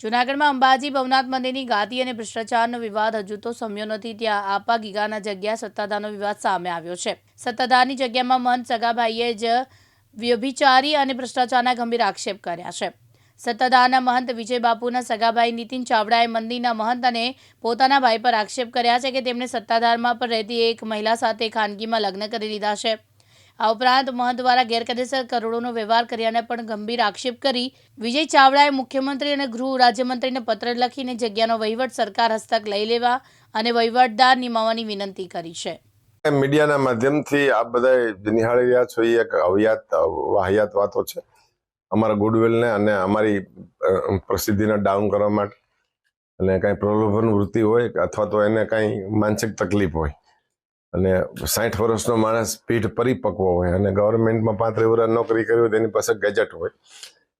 જૂનાગઢમાં અંબાજી, ભવનાથ મંદિરની ગાદી અને ભ્રષ્ટાચારનો વિવાદ હજુ તો સમ્યો નથી. ત્યાં આપા ગીગાના જગ્યા સત્તાધારનો વિવાદ સામે આવ્યો છે. સત્તાધારની જગ્યામાં મહંત સગાભાઈએ જ વ્યભિચારી અને ભ્રષ્ટાચારના ગંભીર આક્ષેપ કર્યા છે. સત્તાધારના મહંત વિજય બાપુના સગાભાઈ નીતિન ચાવડાએ મંદિરના મહંત અને પોતાના ભાઈ પર આક્ષેપ કર્યા છે કે તેમણે સત્તાધારમાં પર રહેતી એક મહિલા સાથે ખાનગીમાં લગ્ન કરી લીધા છે. આ ઉપરાંત મહંત દ્વારા ગેરકાયદેસર કરોડોનો વ્યવહાર કર્યાને પણ ગંભીર આક્ષેપ કરી વિજય ચાવડાએ મુખ્યમંત્રી અને ગૃહ રાજ્યમંત્રીને પત્ર લખીને જગ્યાનો વહીવટ સરકાર હસ્તક લઈ લેવા અને વહીવટદાર નિમાવવાની વિનંતી કરી છે. મીડિયાના માધ્યમથી આપ બધા નિહાળી રહ્યા છો એક અવયાત, વાહિયાત વાતો છે. અમારા ગુડવિલને અને અમારી પ્રસિદ્ધિને ડાઉન કરવા માટે. અને કાંઈ પ્રલોભન વૃત્તિ હોય અથવા તો એને કાંઈ માનસિક તકલીફ હોય. અને સાઠ વર્ષનો માણસ પીઠ પરિપક્વ હોય અને ગવર્મેન્ટમાં પાંત્રીસ વર્ષ નોકરી કરી હોય તેની પાસે ગેજેટ હોય.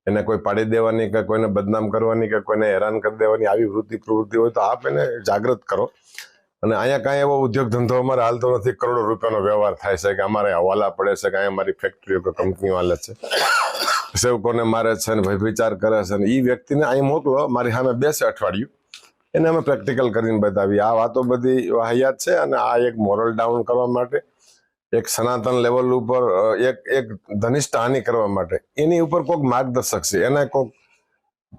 એને કોઈ પાડી દેવાની કે કોઈને બદનામ કરવાની કે કોઈને હેરાન કરી દેવાની આવી વૃત્તિ પ્રવૃત્તિ હોય તો આપ એને જાગૃત કરો. અને અહીંયા કાંઈ એવો ઉદ્યોગ ધંધો અમારે હાલતો નથી, કરોડો રૂપિયાનો વ્યવહાર થાય છે કે અમારે હવાલા પડે છે કે અહીંયા અમારી ફેક્ટરીઓ કે કંપનીઓ હાલે છે. સેવકોને મારે છે ને ભય વિચાર કરે છે ને એ વ્યક્તિને અહીં મોકલો, મારી સામે બેસે અઠવાડિયું. એને અમે પ્રેક્ટિકલ કરીને બતાવીએ. આ વાતો બધી વાહિયાત છે અને આ એક મોરલ ડાઉન કરવા માટે, એક સનાતન લેવલ ઉપર એક એક ધનિષ્ઠ હાનિ કરવા માટે. એની ઉપર કોઈક માર્ગદર્શક છે. એના કોઈક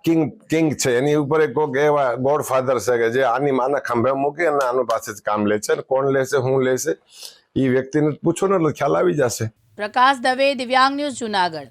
કિંગ કિંગ છે. એની ઉપર એક કોઈક એવા ગોડ ફાધર છે કે જે આની માના ખંભે મૂકી અને આનું પાસે જ કામ લે છે કોણ લેશે હું લેશે એ વ્યક્તિને પૂછો ને એટલે ખ્યાલ આવી જશે. પ્રકાશ દવે, દિવ્યાંગ ન્યૂઝ જૂનાગઢ.